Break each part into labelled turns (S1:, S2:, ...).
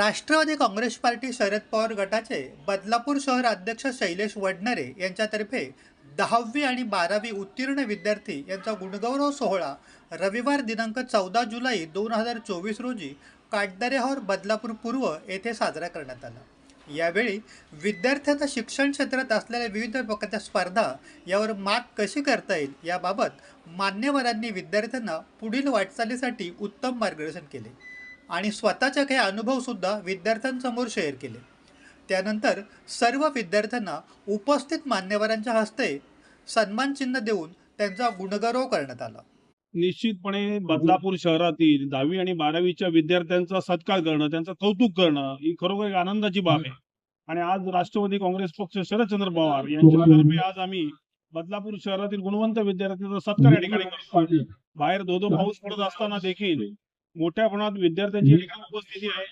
S1: Rashtrawadi Congress party Sharad Pawar गटाचे बदलापूर शहर अध्यक्ष शैलेश वडनरे यांच्यातर्फे दहावी आणि बारावी उत्तीर्ण विद्यार्थी यांचा गुणगौरव सोहळा रविवार दिनांक चौदा जुलै दोन हजार चोवीस रोजी काटदरेहॉर बदलापूर पूर्व येथे साजरा करण्यात आला. यावेळी विद्यार्थ्यांना शिक्षण क्षेत्रात असलेल्या विविध प्रकारच्या स्पर्धा यावर मात कशी करता येईल याबाबत मान्यवरांनी विद्यार्थ्यांना पुढील वाटचालीसाठी उत्तम मार्गदर्शन केले. आणि स्वतःचे काही अनुभवसुद्धा विद्यार्थ्यांसमोर शेअर केले. त्यानंतर सर्व विद्यार्थ्यांना उपस्थित मान्यवरांच्या हस्ते सन्मान चिन्ह देऊन त्यांचा गुणगौरव करण्यात आला.
S2: निश्चितपणे बदलापूर शहरातील दहावी आणि बारावीच्या विद्यार्थ्यांचा सत्कार करणं त्यांचं कौतुक करणं ही खरोखर एक आनंदाची बाब आहे. आणि आज राष्ट्रवादी काँग्रेस पक्ष शरदचंद्र पवार यांच्यातर्फे आज आम्ही बदलापूर शहरातील गुणवंत विद्यार्थ्यांचा सत्कार या ठिकाणी करतो बाहेर धो धो पाऊस पडत असताना देखील मोठ्या प्रमाणात विद्यार्थ्यांची उपस्थिती आहे.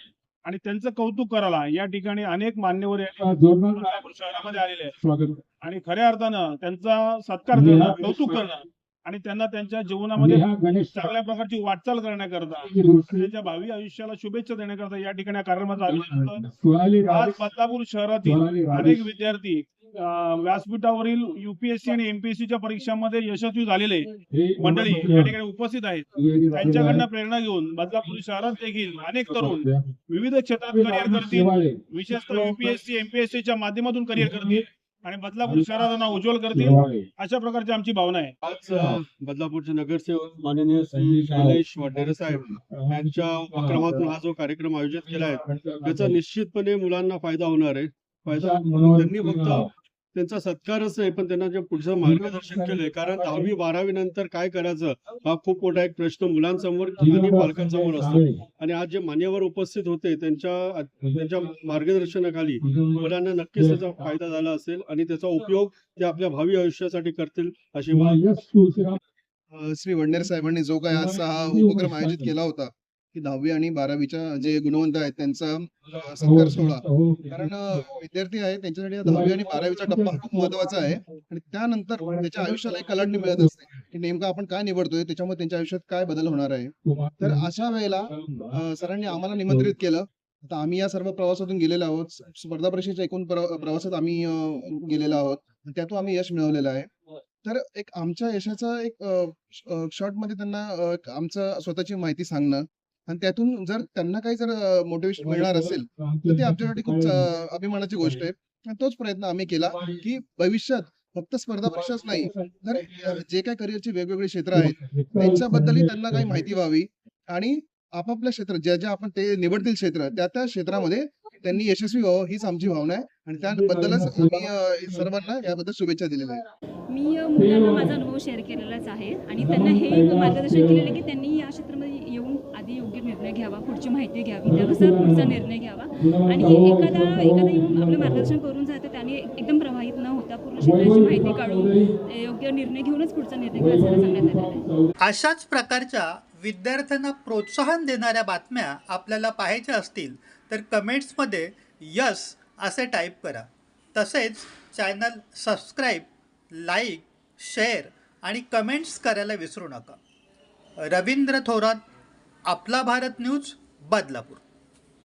S2: आणि त्यांचं कौतुक करायला या ठिकाणी अनेक मान्यवर शहरामध्ये आलेले आहेत. आणि खऱ्या अर्थानं त्यांचा सत्कार करणं कौतुक करणं आणि त्यांना त्यांच्या जीवनामध्ये चांगल्या प्रकारची वाटचाल करण्याकरता त्यांच्या भावी आयुष्याला शुभेच्छा देण्याकरता या ठिकाणी कार्यक्रमाचं आयोजन आज बदलापूर शहरातील अनेक विद्यार्थी व्यासपीठावरील युपीएससी आणि एमपीएससीच्या परीक्षांमध्ये यशस्वी झालेले मंडळी या ठिकाणी उपस्थित आहेत. त्यांच्याकडनं प्रेरणा घेऊन बदलापूर शहरात देखील अनेक तरुण विविध क्षेत्रात करिअर करतील. विशेषतः युपीएससी एमपीएससीच्या माध्यमातून करिअर करतील आणि बदलापूर शहराचं नाव उज्ज्वल करतील. अशा प्रकारची आमची भावना आहे.
S3: आज बदलापूरचे नगरसेवक माननीय श्री शैलेश वडेरे साहेब यांच्या उपक्रमातून हा जो कार्यक्रम आयोजित केला आहे त्याचा निश्चितपणे मुलांना फायदा होणार आहे. फायदा त्यांनी फक्त त्यांचा सत्कारच नाही पण त्यांना जे पुढचं मार्गदर्शन केलंय कारण दहावी बारावी नंतर काय करायचं हा खूप मोठा एक प्रश्न मुलांसमोर आणि पालकांसमोर असतो. आणि आज जे मान्यवर उपस्थित होते त्यांच्या त्यांच्या मार्गदर्शनाखाली मुलांना नक्कीच त्याचा फायदा झाला असेल आणि त्याचा उपयोग ते आपल्या भावी आयुष्यासाठी करतील अशी
S4: श्री वडनेर साहेबांनी जो काही आजचा हा उपक्रम आयोजित केला होता की दहावी आणि बारावीच्या जे गुणवंत आहेत त्यांचा अ, सत्कार सोहळा. कारण विद्यार्थी आहेत त्यांच्यासाठी हा दहावी आणि बारावीचा टप्पा खूप महत्त्वाचा आहे. आणि त्यानंतर त्याच्या आयुष्याला एक कलाटणी मिळत असते की नेमकं आपण काय निवडतोय त्याच्यामुळे त्यांच्या आयुष्यात काय बदल होणार आहे. तर अशा वेळेला सरांनी आम्हाला निमंत्रित केलं. आता आम्ही या सर्व प्रवासातून गेलेलो आहोत. स्पर्धा परीक्षेच्या एकूण प्र- प्रवासात आम्ही गेलेलो आहोत. त्यातून आम्ही यश मिळवलेलं आहे. तर एक आमच्या यशाचा एक शॉर्टमध्ये त्यांना आमचं स्वतःची माहिती सांगणं आणि त्यातून जर त्यांना काही जर मोटिवेशन मिळणार असेल तर ते आमच्यासाठी खूप अभिमानाची गोष्ट आहे. आणि तोच प्रयत्न आम्ही केला की भविष्यात फक्त स्पर्धा परीक्षाच नाही तर जे काही करिअरचे वेगवेगळे क्षेत्र आहेत त्यांच्याबद्दलही त्यांना काही माहिती व्हावी आणि आपापल्या क्षेत्र ज्या ज्या आपण ते निवडतील क्षेत्र त्या त्या क्षेत्रामध्ये त्यांनी यशस्वी व्हावं हीच आमची भावना आहे. आणि त्याबद्दलच आम्ही सर्वांना याबद्दल शुभेच्छा दिलेल्या आहेत.
S5: मी मुलांना माझा अनुभव शेअर केलेलाच आहे आणि त्यांना हे मार्गदर्शन केलेलं आहे की त्यांनी माहिती घ्यावी. त्यानुसार पुढचा निर्णय घ्यावा. आणि एखादा एखादा येऊन आपलं मार्गदर्शन करून जातं त्याने एकदम प्रभावित न होता पूर्ण क्षेत्राची माहिती काढून योग्य निर्णय घेऊनच पुढचा निर्णय घ्यायला सांगण्यात आलेला आहे.
S1: अशाच प्रकारच्या विद्यार्थ्यांना प्रोत्साहन देणाऱ्या बातम्या आपल्याला पाहायच्या असतील तर कमेंट्समध्ये यस असे टाईप करा. तसेच चॅनल सबस्क्राईब लाईक शेअर आणि कमेंट्स करायला विसरू नका. रवींद्र थोरात आपला भारत न्यूज बदलापूर.